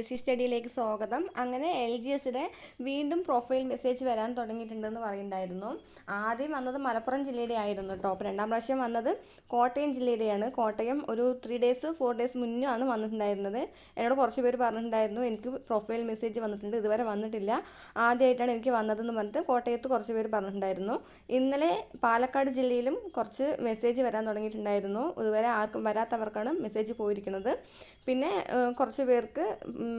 S C സ്റ്റഡിയിലേക്ക് സ്വാഗതം. അങ്ങനെ L G എസിന്റെ വീണ്ടും പ്രൊഫൈൽ മെസ്സേജ് വരാൻ തുടങ്ങിയിട്ടുണ്ടെന്ന് പറയുന്നുണ്ടായിരുന്നു. ആദ്യം വന്നത് മലപ്പുറം ജില്ലയുടെ ആയിരുന്നു കേട്ടോ അപ്പോൾ രണ്ടാം പ്രാവശ്യം വന്നത് കോട്ടയം ജില്ലയുടെയാണ്. കോട്ടയം ഒരു ത്രീ ഡേയ്സ് ഫോർ ഡേയ്സ് മുന്നേ ആണ് വന്നിട്ടുണ്ടായിരുന്നത്. എന്നോട് കുറച്ച് പേര് പറഞ്ഞിട്ടുണ്ടായിരുന്നു എനിക്ക് പ്രൊഫൈൽ മെസ്സേജ് വന്നിട്ടുണ്ട് ഇതുവരെ വന്നിട്ടില്ല. ആദ്യമായിട്ടാണ് എനിക്ക് വന്നതെന്ന് പറഞ്ഞിട്ട് കോട്ടയത്ത് കുറച്ച് പേര് പറഞ്ഞിട്ടുണ്ടായിരുന്നു. ഇന്നലെ പാലക്കാട് ജില്ലയിലും കുറച്ച് മെസ്സേജ് വരാൻ തുടങ്ങിയിട്ടുണ്ടായിരുന്നു. ഇതുവരെ ആർക്കും വരാത്തവർക്കാണ് മെസ്സേജ് പോയിരിക്കുന്നത്. പിന്നെ കുറച്ച് പേർക്ക്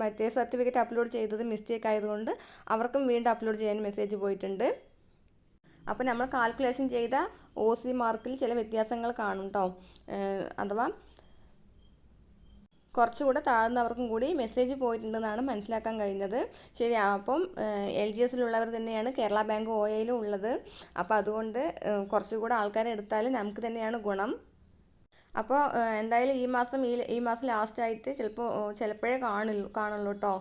മറ്റേ സർട്ടിഫിക്കറ്റ് അപ്ലോഡ് ചെയ്തത് മിസ്റ്റേക്ക് ആയതുകൊണ്ട് അവർക്കും വീണ്ടും അപ്ലോഡ് ചെയ്യാൻ മെസ്സേജ് പോയിട്ടുണ്ട്. അപ്പോൾ നമ്മൾ കാൽക്കുലേഷൻ ചെയ്ത ഒ സി മാർക്കിൽ ചില വ്യത്യാസങ്ങൾ കാണും കേട്ടോ അഥവാ കുറച്ചുകൂടെ താഴ്ന്നവർക്കും കൂടി മെസ്സേജ് പോയിട്ടുണ്ടെന്നാണ് മനസ്സിലാക്കാൻ കഴിഞ്ഞത്. ശരി അപ്പം എൽ ജി എസിലുള്ളവർ തന്നെയാണ് കേരള ബാങ്ക് ഒ എയിലും ഉള്ളത്. അപ്പോൾ അതുകൊണ്ട് കുറച്ചുകൂടെ ആൾക്കാരെ എടുത്താൽ നമുക്ക് തന്നെയാണ് ഗുണം. അപ്പോൾ എന്തായാലും ഈ മാസം ഈ ഈ മാസം ലാസ്റ്റ് ആയിട്ട് ചിലപ്പോൾ ചിലപ്പോഴേ കാണുള്ളൂ കാണുള്ളൂ കേട്ടോ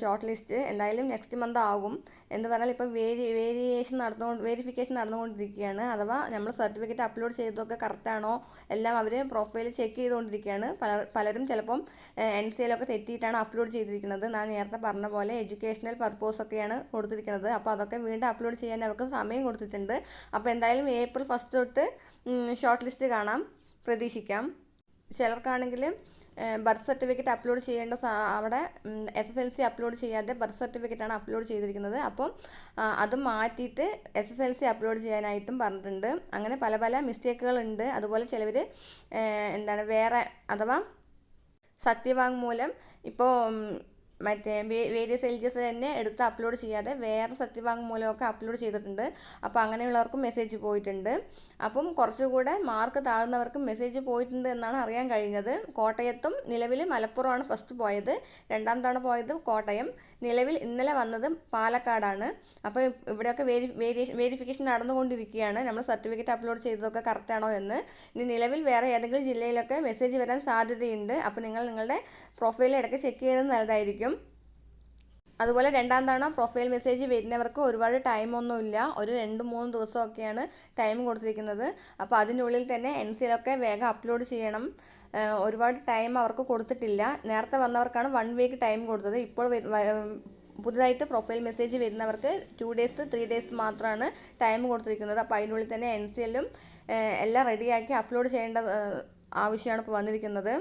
ഷോർട്ട് ലിസ്റ്റ് എന്തായാലും നെക്സ്റ്റ് മന്ത് ആകും. എന്ന് പറഞ്ഞാൽ ഇപ്പോൾ വേരി വേരിയേഷൻ നടന്നുകൊണ്ട് വേരിഫിക്കേഷൻ നടന്നുകൊണ്ടിരിക്കുകയാണ്. അഥവാ നമ്മൾ സർട്ടിഫിക്കറ്റ് അപ്ലോഡ് ചെയ്തതൊക്കെ കറക്റ്റാണോ എല്ലാം അവർ പ്രൊഫൈൽ ചെക്ക് ചെയ്തുകൊണ്ടിരിക്കുകയാണ്. പല പലരും ചിലപ്പം എൻ സി എല്ലൊക്കെ തെറ്റിയിട്ടാണ് അപ്ലോഡ് ചെയ്തിരിക്കുന്നത്. ഞാൻ നേരത്തെ പറഞ്ഞ പോലെ എഡ്യൂക്കേഷണൽ പർപ്പസ് ഒക്കെയാണ് കൊടുത്തിരിക്കുന്നത്. അപ്പോൾ അതൊക്കെ വീണ്ടും അപ്ലോഡ് ചെയ്യാൻ അവർക്ക് സമയം കൊടുത്തിട്ടുണ്ട്. അപ്പോൾ എന്തായാലും ഏപ്രിൽ ഫസ്റ്റ് തൊട്ട് ഷോർട്ട് ലിസ്റ്റ് കാണാം. പ്രതീക്ഷിക്കാം. ചിലർക്കാണെങ്കിൽ ബർത്ത് സർട്ടിഫിക്കറ്റ് അപ്ലോഡ് ചെയ്യേണ്ട അവിടെ S S L C upload ചെയ്യാതെ ബർത്ത് സർട്ടിഫിക്കറ്റാണ് അപ്ലോഡ് ചെയ്തിരിക്കുന്നത്. അപ്പം അത് മാറ്റിയിട്ട് S S L C upload ചെയ്യാനായിട്ടും പറഞ്ഞിട്ടുണ്ട്. അങ്ങനെ പല പല മിസ്റ്റേക്കുകളുണ്ട് അതുപോലെ ചിലവർ എന്താണ് വേറെ അഥവാ സത്യവാങ്മൂലം ഇപ്പോൾ മറ്റേ വേരിയസ് എൽ ജി എസ് തന്നെ എടുത്ത് അപ്ലോഡ് ചെയ്യാതെ വേറെ സത്യവാങ്മൂലമൊക്കെ അപ്ലോഡ് ചെയ്തിട്ടുണ്ട്. അപ്പോൾ അങ്ങനെയുള്ളവർക്കും മെസ്സേജ് പോയിട്ടുണ്ട്. അപ്പം കുറച്ചുകൂടെ മാർക്ക് താഴ്ന്നവർക്കും മെസ്സേജ് പോയിട്ടുണ്ട് എന്നാണ് അറിയാൻ കഴിഞ്ഞത്. കോട്ടയത്തും നിലവിൽ മലപ്പുറമാണ് ഫസ്റ്റ് പോയത്. രണ്ടാം തവണ പോയത് കോട്ടയം. നിലവിൽ ഇന്നലെ വന്നത് പാലക്കാടാണ്. അപ്പോൾ ഇവിടെയൊക്കെ വേരി വേരിയേഷൻ വേരിഫിക്കേഷൻ നടന്നുകൊണ്ടിരിക്കുകയാണ്. നമ്മൾ സർട്ടിഫിക്കറ്റ് അപ്ലോഡ് ചെയ്തതൊക്കെ കറക്റ്റാണോ എന്ന്. ഇനി നിലവിൽ വേറെ ഏതെങ്കിലും ജില്ലയിലൊക്കെ മെസ്സേജ് വരാൻ സാധ്യതയുണ്ട്. അപ്പോൾ നിങ്ങൾ നിങ്ങളുടെ പ്രൊഫൈൽ ഇടയ്ക്ക് ചെക്ക് ചെയ്യുന്നത് നല്ലതായിരിക്കും. അതുപോലെ രണ്ടാം തവണ പ്രൊഫൈൽ മെസ്സേജ് വരുന്നവർക്ക് ഒരുപാട് ടൈമൊന്നുമില്ല ഒരു രണ്ട് മൂന്ന് ദിവസമൊക്കെയാണ് ടൈം കൊടുത്തിരിക്കുന്നത്. അപ്പോൾ അതിനുള്ളിൽ തന്നെ എൻ സിയിലൊക്കെ വേഗം അപ്ലോഡ് ചെയ്യണം. ഒരുപാട് ടൈം അവർക്ക് കൊടുത്തിട്ടില്ല. നേരത്തെ വന്നവർക്കാണ് വൺ വീക്ക് ടൈം കൊടുത്തത്. ഇപ്പോൾ പുതുതായിട്ട് പ്രൊഫൈൽ മെസ്സേജ് വരുന്നവർക്ക് ടു ഡേയ്സ് ത്രീ ഡേയ്സ് മാത്രമാണ് ടൈം കൊടുത്തിരിക്കുന്നത്. അപ്പോൾ അതിനുള്ളിൽ തന്നെ എൻ സി എല്ലും എല്ലാം റെഡിയാക്കി അപ്ലോഡ് ചെയ്യേണ്ട ആവശ്യമാണ് ഇപ്പോൾ വന്നിരിക്കുന്നത്.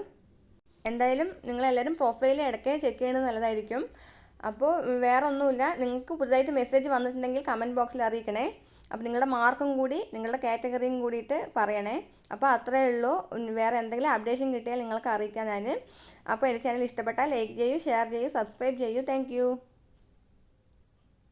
എന്തായാലും നിങ്ങളെല്ലാവരും പ്രൊഫൈൽ ഇടയ്ക്ക് ചെക്ക് ചെയ്യുന്നത് നല്ലതായിരിക്കും. അപ്പോൾ വേറെ ഒന്നുമില്ല നിങ്ങൾക്ക് പുതുതായിട്ട് മെസ്സേജ് വന്നിട്ടുണ്ടെങ്കിൽ കമന്റ് ബോക്സിൽ അറിയിക്കണേ. അപ്പോൾ നിങ്ങളുടെ മാർക്കും കൂടി നിങ്ങളുടെ കാറ്റഗറിയും കൂടിയിട്ട് പറയണേ. അപ്പോൾ അത്രയേ ഉള്ളൂ. വേറെ എന്തെങ്കിലും അപ്ഡേഷൻ കിട്ടിയാൽ നിങ്ങൾക്ക് അറിയിക്കാൻ ഞാൻ. അപ്പോൾ എന്റെ ചാനൽ ഇഷ്ടപ്പെട്ടാൽ ലൈക്ക് ചെയ്യൂ ഷെയർ ചെയ്യൂ സബ്സ്ക്രൈബ് ചെയ്യൂ. താങ്ക്